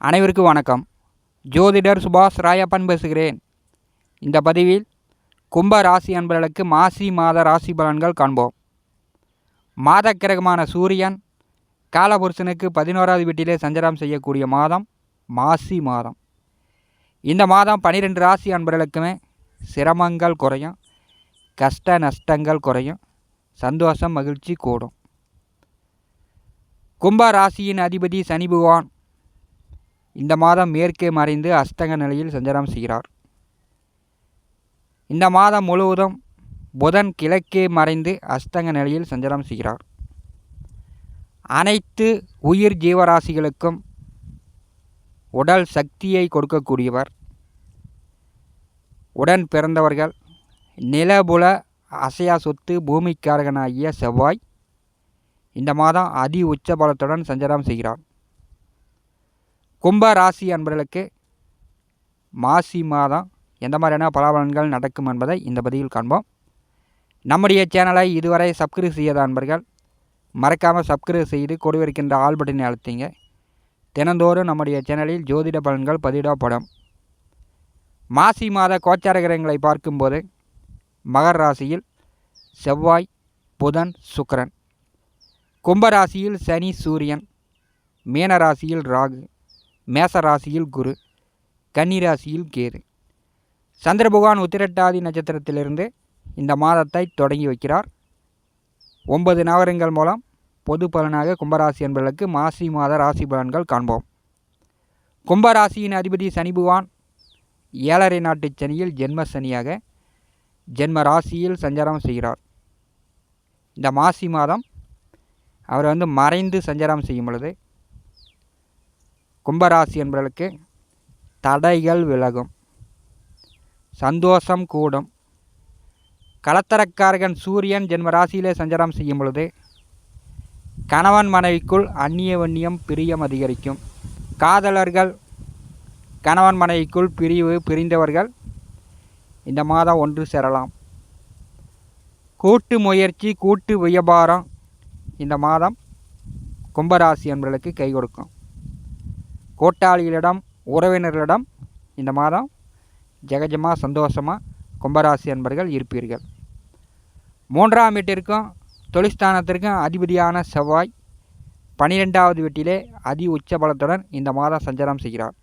அனைவருக்கும் வணக்கம். ஜோதிடர் சுபாஷ் ராயப்பன் பேசுகிறேன். இந்த பதிவில் கும்ப ராசி அன்பர்களுக்கு மாசி மாத ராசி பலன்கள் காண்போம். மாத கிரகமான சூரியன் காலபுருஷனுக்கு பதினோராவது வீட்டிலே சஞ்சாரம் செய்யக்கூடிய மாதம் மாசி மாதம். இந்த மாதம் பன்னிரெண்டு ராசி அன்பர்களுக்குமே சிரமங்கள் குறையும் கஷ்ட நஷ்டங்கள் குறையும் சந்தோஷம் மகிழ்ச்சி கூடும். கும்ப ராசியின் அதிபதி சனி பகவான் இந்த மாதம் மேற்கே மறைந்து அஸ்தங்க நிலையில் சஞ்சாரம் செய்கிறார். இந்த மாதம் முழுவதும் புதன் கிழக்கே மறைந்து அஸ்தங்க நிலையில் சஞ்சாரம் செய்கிறார். அனைத்து உயிர் ஜீவராசிகளுக்கும் உடல் சக்தியை கொடுக்கக்கூடியவர். உடன் பிறந்தவர்கள் நிலபுல அசையா சொத்து பூமிக்காரகனாகிய செவ்வாய் இந்த மாதம் அதி உச்சபலத்துடன் சஞ்சாரம் செய்கிறார். கும்ப ராசி அன்பர்களுக்கு மாசி மாதம் எந்த மாதிரியான பலாபலன்கள் நடக்கும் என்பதை இந்த பதிவில் காண்போம். நம்முடைய சேனலை இதுவரை சப்ஸ்கிரைப் செய்யாத அன்பர்கள் மறக்காமல் சப்ஸ்கிரைப் செய்து கொடுவிருக்கின்ற ஆல் பட்டனை அழுத்திங்க. தினந்தோறும் நம்முடைய சேனலில் ஜோதிட பலன்கள் பதிவிடப்படும். மாசி மாத கோச்சார கிரகங்களை பார்க்கும்போது மகர் ராசியில் செவ்வாய் புதன் சுக்கிரன். கும்பராசியில் சனி சூரியன். மீன ராசியில் ராகு. மேச ராசியில் குரு கன்னிராசியில் கேது. சந்திர பகவான் உத்திரட்டாதி நட்சத்திரத்திலிருந்து இந்த மாதத்தை தொடங்கி வைக்கிறார். ஒன்பது நகரங்கள் மூலம் பொது பலனாக கும்பராசி என்பதற்கு மாசி மாத ராசி பலன்கள் காண்போம். கும்பராசியின் அதிபதி சனி பகவான் ஏழரை நாட்டு சனியில் ஜென்ம சனியாக ஜென்ம ராசியில் சஞ்சாரம் செய்கிறார். இந்த மாசி மாதம் அவர் வந்து மறைந்து சஞ்சாரம் செய்யும் பொழுது கும்பராசி என்பவர்களுக்கு தடைகள் விலகும். சந்தோஷம் கூடும். கலத்தரக்காரகன் சூரியன் ஜென்ம ராசியிலே சஞ்சாரம் செய்யும் பொழுது கணவன் மனைவிக்குள் அந்நிய வன்னியம் பிரியம் அதிகரிக்கும். காதலர்கள் கணவன் மனைவிக்குள் பிரிவு பிரிந்தவர்கள் இந்த மாதம் ஒன்று சேரலாம். கூட்டு முயற்சி கூட்டு வியாபாரம் இந்த மாதம் கும்பராசி என்பவர்களுக்கு கை கொடுக்கும். கூட்டாளிகளிடம் உறவினர்களிடம் இந்த மாதம் ஜெகஜமாக சந்தோஷமாக கும்பராசி என்பர்கள் இருப்பீர்கள். மூன்றாம் வீட்டிற்கும் தொழிற்ஸ்தானத்திற்கும் அதிபதியான செவ்வாய் பனிரெண்டாவது வீட்டிலே அதி உச்ச பலத்துடன் இந்த மாதம் சஞ்சாரம் செய்கிறார்.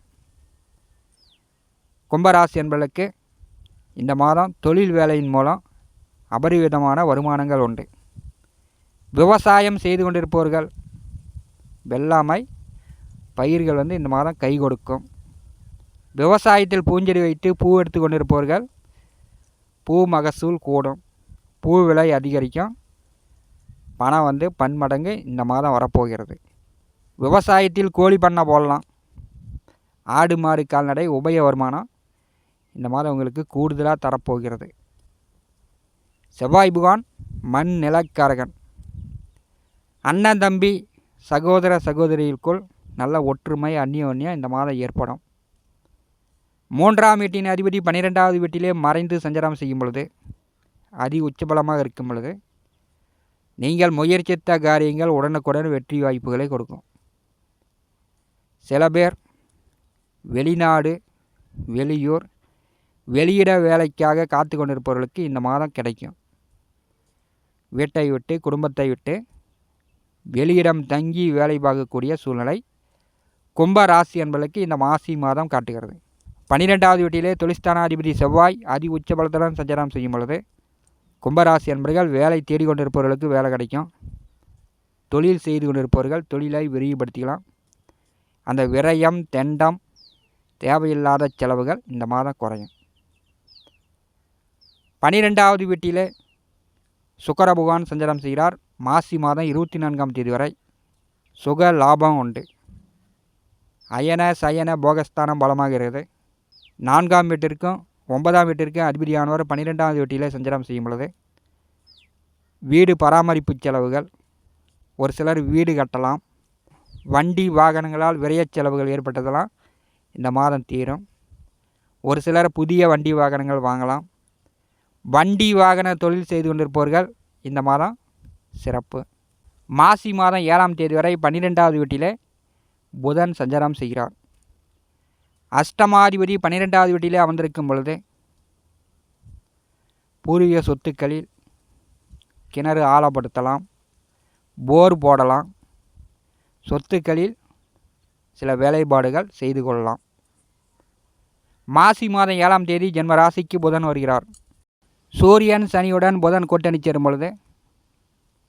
கும்பராசி என்பர்களுக்கு இந்த மாதம் தொழில் வேலையின் மூலம் அபரிவிதமான வருமானங்கள் உண்டு. விவசாயம் செய்து கொண்டிருப்பவர்கள் வெள்ளாமை பயிர்கள் வந்து இந்த மாதம் கை கொடுக்கும். விவசாயத்தில் பூஞ்செடி வைத்து பூ எடுத்து கொண்டிருப்பவர்கள் பூ மகசூல் கூடும். பூ விலை அதிகரிக்கும். பணம் வந்து பன்மடங்கு இந்த மாதம் வரப்போகிறது. விவசாயத்தில் கோழி பண்ணை போடலாம். ஆடு மாடு கால்நடை உபய வருமானம் இந்த மாதம் உங்களுக்கு கூடுதலாக தரப்போகிறது. செவ்வாய் புகான் மண் நிலக்காரகன். அண்ணன் தம்பி சகோதர சகோதரிகளுக்குள் நல்ல ஒற்றுமை அந்நியோன்யம் இந்த மாதம் ஏற்படும். மூன்றாம் வீட்டின் அதிபதி பன்னிரெண்டாவது வீட்டிலே மறைந்து சஞ்சாரம் செய்யும் பொழுது அதி உச்சபலமாக இருக்கும் பொழுது நீங்கள் முயற்சித்த காரியங்கள் உடனுக்குடன் வெற்றி வாய்ப்புகளை கொடுக்கும். சில பேர் வெளிநாடு வெளியூர் வெளியிட வேலைக்காக காத்து கொண்டிருப்பவர்களுக்கு இந்த மாதம் கிடைக்கும். வீட்டை விட்டு குடும்பத்தை விட்டு வெளியிடம் தங்கி வேலை பார்க்கக்கூடிய சூழ்நிலை கும்ப ராசி என்பதற்கு இந்த மாசி மாதம் காட்டுகிறது. பன்னிரெண்டாவது வீட்டிலே தொழிற்ஸ்தானாதிபதி செவ்வாய் அதி உச்ச பலத்துடன் சஞ்சாரம் செய்யும் பொழுது கும்பராசி என்பர்கள் வேலை தேடிக்கொண்டிருப்பவர்களுக்கு வேலை கிடைக்கும். தொழில் செய்து கொண்டிருப்பவர்கள் தொழிலை விரிவுபடுத்திக்கலாம். அந்த விரயம் தெண்டம் தேவையில்லாத செலவுகள் இந்த மாதம் குறையும். பனிரெண்டாவது வீட்டிலே சுக்கர பகவான் சஞ்சாரம் செய்கிறார். மாசி மாதம் இருபத்தி நான்காம் தேதி வரை சுக லாபம் உண்டு. அயன சயன போகஸ்தானம் பலமாகிறது. நான்காம் வீட்டிற்கும் ஒன்பதாம் வீட்டிற்கும் அதிபதியானவர் பன்னிரெண்டாவது வீட்டிலே சஞ்சாரம் செய்யும் பொழுது வீடு பராமரிப்பு செலவுகள் ஒரு சிலர் வீடு கட்டலாம் வண்டி வாகனங்களால் விரையச் செலவுகள் ஏற்பட்டதெல்லாம் இந்த மாதம் தீரும். ஒரு சிலர் புதிய வண்டி வாகனங்கள் வாங்கலாம். வண்டி வாகன தொழில் செய்து கொண்டிருப்பவர்கள் இந்த மாதம் சிறப்பு. மாசி மாதம் ஏழாம் தேதி வரை பன்னிரெண்டாவது வீட்டிலே புதன் சஞ்சாரம் செய்கிறார். அஷ்டமாதிபதி பன்னிரெண்டாவது வீட்டிலே அமர்ந்திருக்கும் பொழுது பூர்வீக சொத்துக்களில் கிணறு ஆழப்படுத்தலாம் போர் போடலாம் சொத்துக்களில் சில வேலைப்பாடுகள் செய்து கொள்ளலாம். மாசி மாதம் ஏழாம் தேதி ஜென்ம ராசிக்கு புதன் வருகிறார். சூரியன் சனியுடன் புதன் கூட்டணி சேரும் பொழுது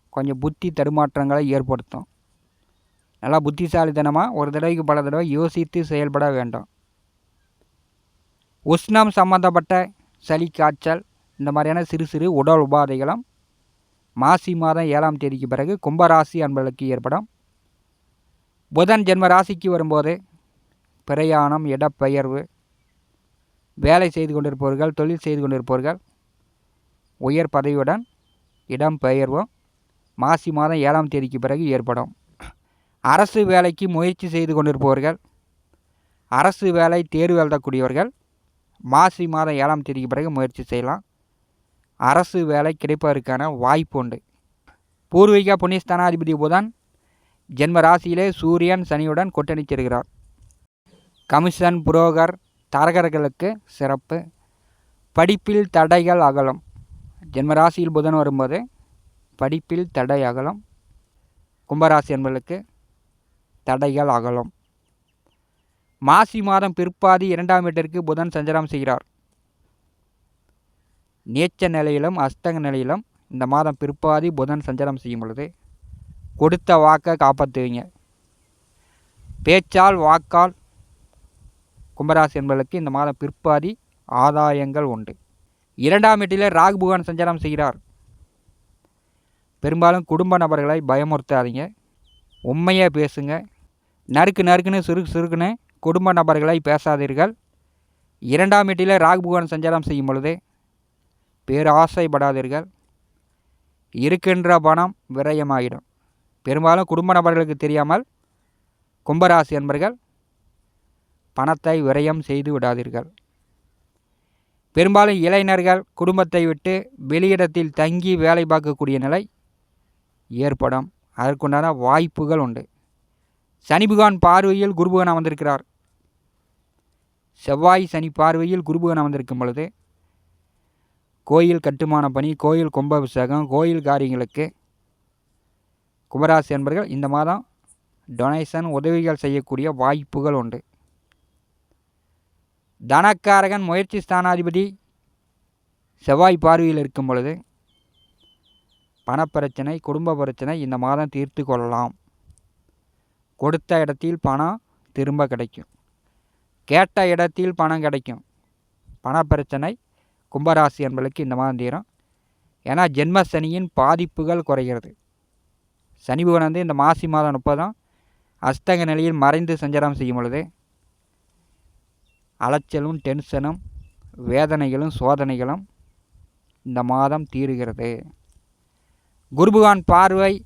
கொஞ்சம் புத்தி தடுமாற்றங்களை ஏற்படுத்தும். நல்லா புத்திசாலித்தனமாக ஒரு தடவைக்கு பல தடவை யோசித்து செயல்பட வேண்டும். உஷ்ணம் சம்பந்தப்பட்ட சளி காய்ச்சல் இந்த மாதிரியான சிறு சிறு உடல் உபாதைகளும் மாசி மாதம் ஏழாம் தேதிக்கு பிறகு கும்பராசி அன்பர்களுக்கு ஏற்படும். புதன் ஜென்ம ராசிக்கு வரும்போது பிரயாணம் இடப்பெயர்வு வேலை செய்து கொண்டிருப்பவர்கள் தொழில் செய்து கொண்டிருப்பவர்கள் உயர் பதவியுடன் இடம் பெயர்வும் மாசி மாதம் ஏழாம் தேதிக்கு பிறகு ஏற்படும். அரசு வேலைக்கு முயற்சி செய்து கொண்டிருப்பவர்கள் அரசு வேலை தேர்வு எழுதக்கூடியவர்கள் மாசி மாதம் ஏழாம் தேதிக்கு பிறகு முயற்சி செய்யலாம். அரசு வேலை கிடைப்பதற்கான வாய்ப்பு உண்டு. பூர்வீக புண்ணியஸ்தானாதிபதி புதன் ஜென்ம ராசியிலே சூரியன் சனியுடன் கொட்டணித்திருக்கிறார் கமிஷன் புரோகர் தரகர்களுக்கு சிறப்பு. படிப்பில் தடைகள் அகலம். ஜென்மராசியில் புதன் வரும்போது படிப்பில் தடை அகலம். கும்பராசி என்பதற்கு தடைகள் அகலம். மாசி மாதம் பிற்பாதி இரண்டாம் வீட்டிற்கு புதன் சஞ்சாரம் செய்கிறார். நீச்ச நிலையிலும் அஸ்தங்க நிலையிலும் இந்த மாதம் பிற்பாதி புதன் சஞ்சாரம் செய்யும் பொழுது கொடுத்த வாக்கை காப்பாற்றுவீங்க. பேச்சால் வாக்கால் கும்பராசி என்பதற்கு இந்த மாதம் பிற்பாதி ஆதாயங்கள் உண்டு. இரண்டாம் வீட்டிலே ராகு புகான் சஞ்சாரம் செய்கிறார். பெரும்பாலும் குடும்ப நபர்களை பயமுறுத்தாதீங்க. உண்மையாக பேசுங்க. நறுக்கு நறுக்குன்னு சுருக்கு சுருக்குன்னு குடும்ப நபர்களை பேசாதீர்கள். இரண்டாம் வீட்டிலே ராகு புகான் சஞ்சாரம் செய்யும் பொழுது பேர் ஆசைப்படாதீர்கள். இருக்கின்ற பணம் விரயமாகிடும் பெரும்பாலும் குடும்ப நபர்களுக்கு தெரியாமல் கும்பராசி என்பர்கள் பணத்தை விரயம் செய்து விடாதீர்கள். பெரும்பாலும் இளைஞர்கள் குடும்பத்தை விட்டு வெளியிடத்தில் தங்கி வேலை பார்க்கக்கூடிய நிலை ஏற்படும். அதற்குண்டான வாய்ப்புகள் உண்டு. சனி பார்வையில் குருபுகன் அமர்ந்திருக்கிறார். செவ்வாய் சனி பார்வையில் குருபுகன் அமர்ந்திருக்கும் பொழுது கோயில் கட்டுமான பணி கோயில் கும்பாபிஷேகம் கோயில் காரியங்களுக்கு குமராசி என்பர்கள் இந்த மாதம் டொனேஷன் உதவிகள் செய்யக்கூடிய வாய்ப்புகள் உண்டு. தனக்காரகன் முயற்சி ஸ்தானாதிபதி செவ்வாய் பார்வையில் இருக்கும் பொழுது பணப்பிரச்சனை குடும்ப பிரச்சனை இந்த மாதம் தீர்த்து கொள்ளலாம். கொடுத்த இடத்தில் பணம் திரும்ப கிடைக்கும். கேட்ட இடத்தில் பணம் கிடைக்கும். பணப்பிரச்சனை கும்பராசி என்பளுக்கு இந்த மாதம் தீரும். ஏன்னா ஜென்ம சனியின் பாதிப்புகள் குறைகிறது. சனி பகவான் வந்து இந்த மாசி மாதம் முப்பதாம் அஸ்தக நிலையில் மறைந்து சஞ்சாரம் செய்யும் பொழுது அலைச்சலும் டென்ஷனும் வேதனைகளும் சோதனைகளும் இந்த மாதம் தீருகிறது. குருபகான் பார்வை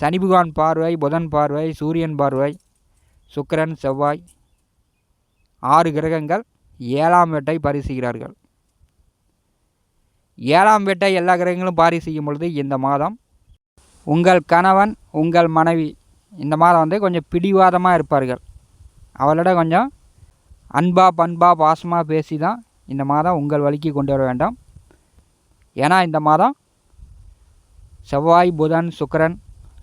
சனிபகவான் பார்வை புதன் பார்வை சூரியன் பார்வை சுக்கரன் செவ்வாய் ஆறு கிரகங்கள் ஏழாம் வேட்டை பரிசுகிறார்கள். ஏழாம் வேட்டை எல்லா கிரகங்களும் பாரி செய்யும் பொழுது இந்த மாதம் உங்கள் கணவன் உங்கள் மனைவி இந்த மாதம் வந்து கொஞ்சம் பிடிவாதமாக இருப்பார்கள். அவளோட கொஞ்சம் அன்பா பண்பா பாசமாக பேசி தான் இந்த மாதம் உங்கள் வழிக்கு கொண்டு வர வேண்டாம். ஏன்னா இந்த மாதம் செவ்வாய் புதன் சுக்கரன்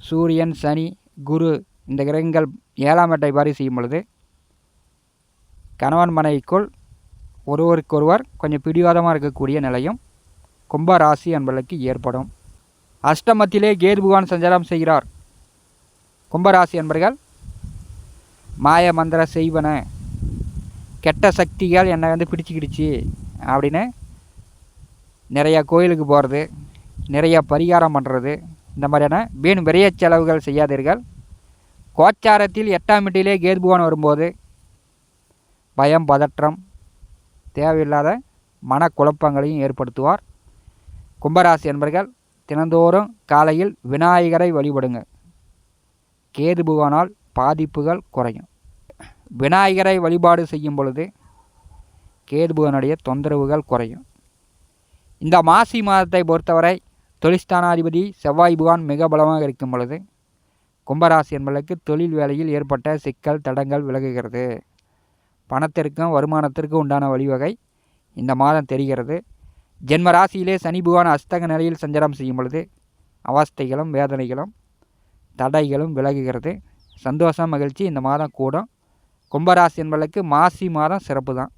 சூரியன் சனி குரு இந்த கிரகங்கள் ஏழாம் எட்டை பாரி செய்யும் பொழுது கணவன் மனைவிக்குள் ஒருவருக்கொருவர் கொஞ்சம் பிடிவாதமாக இருக்கக்கூடிய நிலையும் கும்ப ராசி என்பதற்கு ஏற்படும். அஷ்டமத்திலே கேது பகவான் சஞ்சாரம் செய்கிறார். கும்பராசி என்பர்கள் மாய மந்திர செய்வன கெட்ட சக்திகள் என்னை வந்து பிடிச்சிக்கிடுச்சு அப்படின்னு நிறையா கோயிலுக்கு போகிறது நிறைய பரிகாரம் பண்ணுறது இந்த மாதிரியான வீண் விரைய செலவுகள் செய்யாதீர்கள். கோச்சாரத்தில் எட்டாம் வீட்டிலே கேதுபுவான் வரும்போது பயம் பதற்றம் தேவையில்லாத மனக்குழப்பங்களையும் ஏற்படுத்துவார். கும்பராசி என்பர்கள் தினந்தோறும் காலையில் விநாயகரை வழிபடுங்க கேது புகானால் பாதிப்புகள் குறையும். விநாயகரை வழிபாடு செய்யும் பொழுது கேது புகனுடைய தொந்தரவுகள் குறையும். இந்த மாசி மாதத்தை பொறுத்தவரை தொழில்ஸ்தானாதிபதி செவ்வாய் புகான் மிக பலமாக இருக்கும் பொழுது கும்பராசி என்பதற்கு தொழில் வேலையில் ஏற்பட்ட சிக்கல் தடங்கள் விலகுகிறது. பணத்திற்கும் வருமானத்திற்கும் உண்டான வழிவகை இந்த மாதம் தெரிகிறது. ஜென்ம ராசியிலே சனி பகவான் அஸ்தக நிலையில் சஞ்சாரம் செய்யும் பொழுது அவஸ்தைகளும் வேதனைகளும் தடைகளும் விலகுகிறது. சந்தோஷம் மகிழ்ச்சி இந்த மாதம் கூடும். கும்பராசி என்பதற்கு மாசி மாதம் சிறப்பு தான்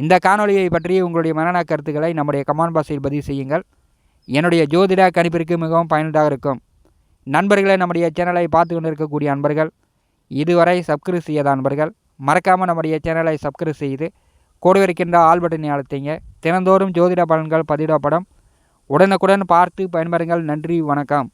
இந்த காணொலியை பற்றி உங்களுடைய மரண கருத்துக்களை நம்முடைய கமான் பாஷையில் பதிவு செய்யுங்கள். என்னுடைய ஜோதிட கணிப்பிற்கு மிகவும் பயனுள்ளதாக இருக்கும். நண்பர்களே நம்முடைய சேனலை பார்த்து கொண்டு இருக்கக்கூடிய அன்பர்கள் இதுவரை சப்ஸ்கிரைப் செய்யாத அன்பர்கள் மறக்காமல் நம்முடைய சேனலை சப்ஸ்கிரைப் செய்து கூட இருக்கின்ற ஆல் பட்டனை அழுத்திங்க. தினந்தோறும் ஜோதிட பலன்கள் பதிவிடப்படும். உடனுக்குடன் பார்த்து பயன்பெறுங்கள். நன்றி வணக்கம்.